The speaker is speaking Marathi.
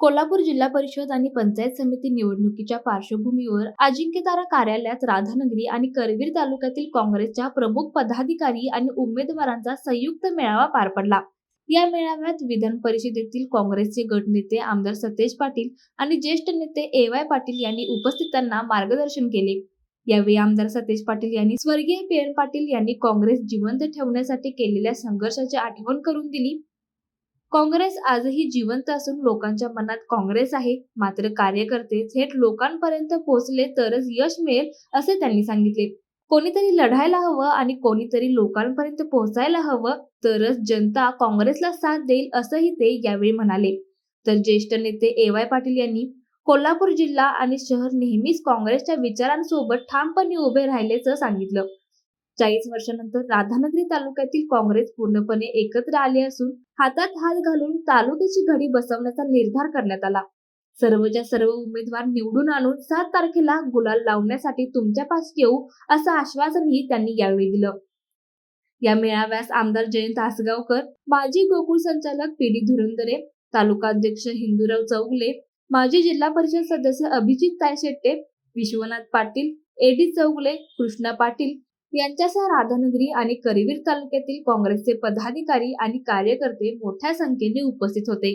कोल्हापूर जिल्हा परिषद आणि पंचायत समिती निवडणुकीच्या पार्श्वभूमीवर अजिंक्यतारा कार्यालयात राधानगरी आणि करवीर तालुक्यातील काँग्रेसच्या प्रमुख पदाधिकारी आणि उमेदवारांचा संयुक्त मेळावा पार पडला. या मेळाव्यात विधान परिषदेतील काँग्रेसचे गटनेते आमदार सतेज पाटील आणि ज्येष्ठ नेते ए वाय पाटील यांनी उपस्थितांना मार्गदर्शन केले. यावेळी आमदार सतेज पाटील यांनी स्वर्गीय पी एन पाटील यांनी काँग्रेस जिवंत ठेवण्यासाठी केलेल्या संघर्षाची आठवण करून दिली. काँग्रेस आजही जिवंत असून लोकांच्या मनात काँग्रेस आहे मात्र कार्यकर्ते थेट लोकांपर्यंत पोहोचले तरच यश मिळेल असे त्यांनी सांगितले. कोणीतरी लढायला हवं आणि कोणीतरी लोकांपर्यंत पोहोचायला हवं तरच जनता काँग्रेसला साथ देईल असंही ते यावेळी म्हणाले. तर ज्येष्ठ नेते ए वाय पाटील यांनी कोल्हापूर जिल्हा आणि शहर नेहमीच काँग्रेसच्या विचारांसोबत ठामपणे उभे राहिल्याचं सांगितलं. चाळीस वर्षानंतर राधानगरी तालुक्यातील काँग्रेस पूर्णपणे एकत्र आले असून हातात हात घालून तालुक्याची घडी बसवण्याचा निर्धार करण्यात आला. सर्वच्या सर्व उमेदवार निवडून आणून सात तारखेला गुलाल लावण्यासाठी तुमच्या पास येऊ असं आश्वासनही त्यांनी यावेळी दिलं. या मेळाव्यास आमदार जयंत आसगावकर माजी गोकुळ संचालक पी डी धुरंदरे तालुकाध्यक्ष हिंदूराव चौगले माजी जिल्हा परिषद सदस्य अभिजित तायशेट्टे विश्वनाथ पाटील एडी चौगले कृष्णा पाटील यांच्यासह राधानगरी आणि करवीर तालुक्यातील काँग्रेसचे पदाधिकारी आणि कार्यकर्ते मोठ्या संख्येने उपस्थित होते.